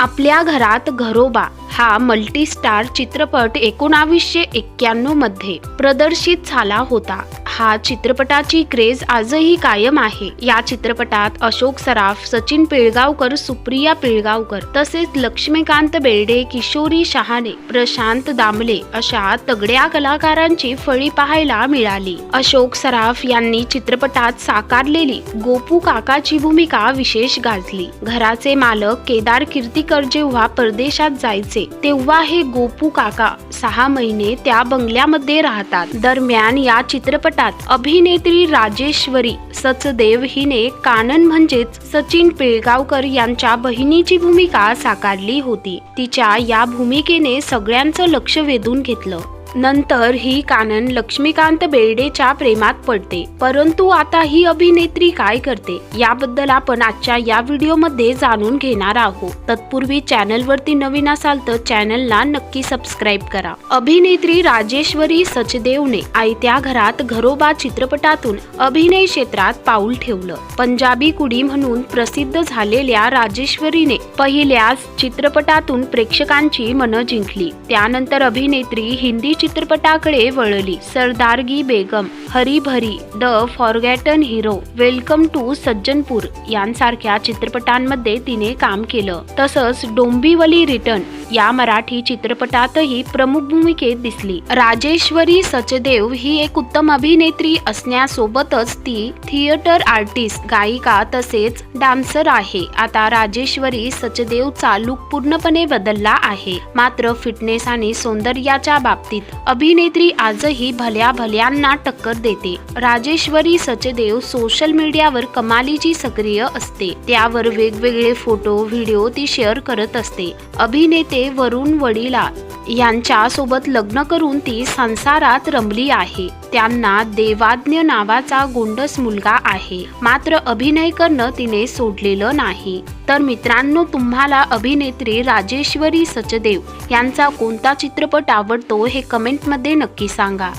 आपल्या घरात घरोबा हा मल्टीस्टार चित्रपट एकोणावीसशे एक्क्याण्णवमध्ये प्रदर्शित झाला होता. हा चित्रपटाची क्रेज आजही कायम आहे. या चित्रपटात अशोक सराफ सचिन पिळगावकर सुप्रिया पिळगावकर तसेच लक्ष्मीकांत बेर्डे किशोरी शहाणे प्रशांत दामले अशा तगड्या कलाकारांची फळी पाहायला मिळाली. अशोक सराफ यांनी चित्रपटात साकारलेली गोपू काकाची भूमिका विशेष गाजली. घराचे मालक केदार कीर्तीकर जेव्हा परदेशात जायचे तेव्हा हे गोपू काका सहा महिने त्या बंगल्यामध्ये राहतात. दरम्यान या चित्रपटात अभिनेत्री राजेश्वरी सचदेव हिने कानन म्हणजेच सचिन पिळगावकर यांच्या बहिणीची भूमिका साकारली होती. तिच्या या भूमिकेने सगळ्यांचं लक्ष वेधून घेतलं. नंतर ही कानन लक्ष्मीकांत बेर्डेच्या प्रेमात पडते. परंतु आता ही अभिनेत्री काय करते? याबद्दल आपण आजच्या या व्हिडिओमध्ये जाणून घेणार आहोत. तत्पूर्वी चॅनलवरती नवीन असाल तर चॅनलला नक्की सबस्क्राईब करा. अभिनेत्री राजेश्वरी सचदेवने आयत्या घरात घरोबा चित्रपटातून अभिनय क्षेत्रात पाऊल ठेवलं. पंजाबी कुडी म्हणून प्रसिद्ध झालेल्या राजेश्वरीने पहिल्याच चित्रपटातून प्रेक्षकांची मनं जिंकली. त्यानंतर अभिनेत्री हिंदी चित्रपटाकडे वळली. Sardari Begum Haribhari the forgotten hero welcome to Sajjanpur यांसारख्या चित्रपटांमध्ये तिने काम केलं. तसंच डोंबिवली रिटर्न या मराठी चित्रपटातही प्रमुख भूमिकेत दिसली. राजेश्वरी सचदेव ही एक उत्तम अभिनेत्री असण्यासोबतच ती थिएटर आर्टिस्ट गायिका तसेच डान्सर आहे. आता राजेश्वरी सचदेवचा लुक पूर्णपणे बदलला आहे. मात्र फिटनेस आणि सौंदर्याच्या बाबतीत अभिनेत्री आजही भल्या भल्यांना टक्कर देते. राजेश्वरी सचदेव सोशल मीडियावर कमालीची सक्रिय असते. त्यावर वेगवेगळे फोटो व्हिडिओ ती शेअर करत असते. अभिनेते वरुण वडिला यांच्या सोबत लग्न करून ती संसारात रमली आहे. त्यांना देवाज्ञ नावाचा गोंडस मुलगा आहे. मात्र अभिनय करणं तिने सोडलेलं नाही. तर मित्रांनो तुम्हाला अभिनेत्री राजेश्वरी सचदेव यांचा कोणता चित्रपट आवडतो हे कमेंटमध्ये नक्की सांगा.